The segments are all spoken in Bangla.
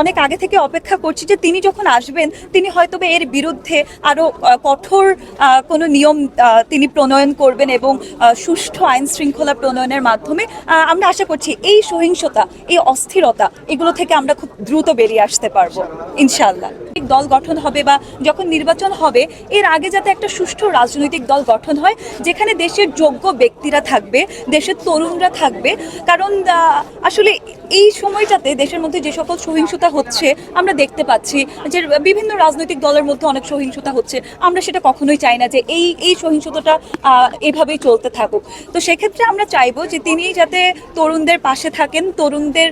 অনেক আগে থেকে অপেক্ষা করছি যে তিনি যখন আসবেন, তিনি হয়তো এর বিরুদ্ধে আরও কঠোর কোনো নিয়ম তিনি প্রণয়ন করবেন এবং সুষ্ঠু আইন শৃঙ্খলা প্রণয়নের মাধ্যমে আমরা আশা করছি এই সহিংসতা, এই অস্থিরতা, এগুলো থেকে আমরা খুব দ্রুত বেরিয়ে আসতে পারব ইনশাল্লাহ দল গঠন হবে বা যখন নির্বাচন হবে, এর আগে যাতে একটা সুষ্ঠু রাজনৈতিক দল গঠন হয়, যেখানে দেশের যোগ্য ব্যক্তিরা থাকবে, দেশের তরুণরা থাকবে। কারণ আসলে এই সময়টাতে দেশের মধ্যে যে সকল সহিংসতা হচ্ছে, আমরা দেখতে পাচ্ছি যে বিভিন্ন রাজনৈতিক দলের মধ্যে অনেক সহিংসতা হচ্ছে। আমরা সেটা কখনোই চাই না যে এই এই সহিংসতাটা এভাবেই চলতে থাকুক। তো সেক্ষেত্রে আমরা চাইব যে তিনি যাতে তরুণদের পাশে থাকেন, তরুণদের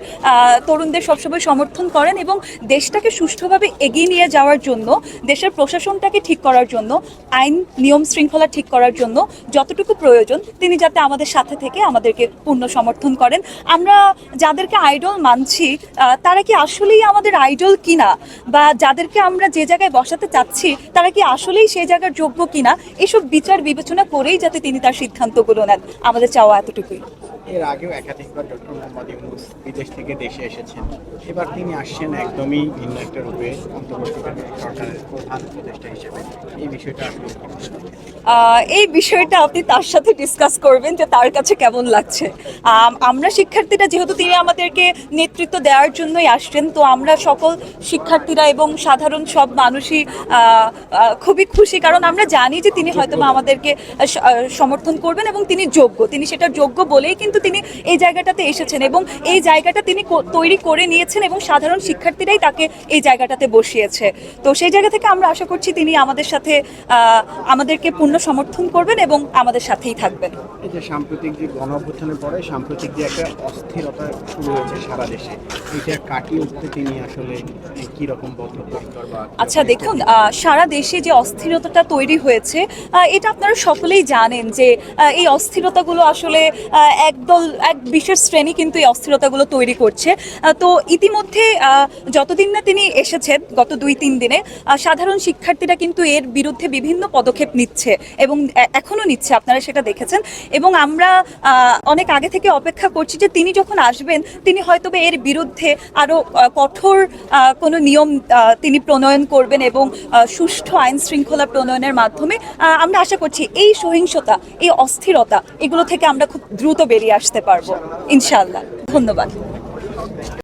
তরুণদের সবসময় সমর্থন করেন এবং দেশটাকে সুষ্ঠুভাবে এগিয়ে নিয়ে যাওয়ার জন্য, দেশের প্রশাসনটাকে ঠিক করার জন্য, আইন, নিয়ম শৃঙ্খলা ঠিক করার জন্য যতটুকু প্রয়োজন, তিনি যাতে আমাদের সাথে থেকে আমাদেরকে পূর্ণ সমর্থন করেন। আমরা যাদেরকে আইডল মানছি তারা কি আসলেই আমাদের আইডল কিনা? বা যাদেরকে আমরা যে জায়গায় বসাতে চাচ্ছি, তারা কি আসলেই সেই জায়গার যোগ্য কিনা? এসব বিচার বিবেচনা করেই যাতে তিনি তার সিদ্ধান্তগুলো নেন। আমাদের চাওয়া এতটুকুই। এর আগেও একাধিকবার ডক্টর মোহাম্মদ ইউনুস বিদেশ থেকে দেশে এসেছেন। এবার তিনি আসছেন একদমই ভিন্ন একটা রূপে অন্তর্বর্তীকালীন সরকারের প্রধান উপদেষ্টা হিসেবে। এই বিষয়টা আসলে এই বিষয়টা আপনি তার সাথে ডিসকাস করবেন যে তার কাছে কেমন লাগছে। আমরা শিক্ষার্থীরা যেহেতু তিনি আমাদেরকে নেতৃত্ব দেওয়ার জন্যই আসছেন তো আমরা সকল শিক্ষার্থীরা এবং সাধারণ সব মানুষই খুবই খুশি কারণ আমরা জানি যে তিনি হয়তো আমাদেরকে সমর্থন করবেন এবং তিনি যোগ্য। তিনি সেটা যোগ্য বলেই কিন্তু তিনি এই জায়গাটাতে এসেছেন এবং এই জায়গাটা তিনি তৈরি করে নিয়েছেন এবং সাধারণ শিক্ষার্থীরাই তাকে এই জায়গাটাতে বসিয়েছে। তো সেই জায়গা থেকে আমরা আশা করছি তিনি আমাদের সাথে আমাদেরকে পূর্ণ সমর্থন করবেন এবং আমাদের সাথেই থাকবেন। এই যে সাম্প্রতিক যে গণ অভ্যুত্থানের পরে সাম্প্রতিক যে একটা অস্থিরতা শুরু হয়েছে সারা দেশে এটা কাটিয়ে উঠতে তিনি আসলে কি রকম বদ্ধপরিকর বা আচ্ছা দেখুন আহ, সারা দেশে যে অস্থিরতাটা তৈরি হয়েছে এটা আপনারা সকলেই জানেন যে এই অস্থিরতাগুলো আসলে আহ, একদল এক বিশেষ শ্রেণি কিন্তু এই অস্থিরতাগুলো তৈরি করছে। তো ইতিমধ্যে যতদিন না তিনি এসেছেন, গত দুই তিন দিনে সাধারণ শিক্ষার্থীরা কিন্তু এর বিরুদ্ধে বিভিন্ন পদক্ষেপ নিচ্ছে এবং এ- এখনও নিচ্ছে, আপনারা সেটা দেখেছেন। এবং আমরা অনেক আগে থেকে অপেক্ষা করছি যে তিনি যখন আসবেন, তিনি হয়তো এর বিরুদ্ধে আরও কঠোর কোনো নিয়ম তিনি প্রণয়ন করবেন এবং সুষ্ঠু আইন শৃঙ্খলা প্রণয়নের মাধ্যমে আমরা আশা করছি এই সহিংসতা, এই অস্থিরতা, এগুলো থেকে আমরা খুব দ্রুত বেরিয়ে আসতে পারব। ইনশাল্লাহ ধন্যবাদ।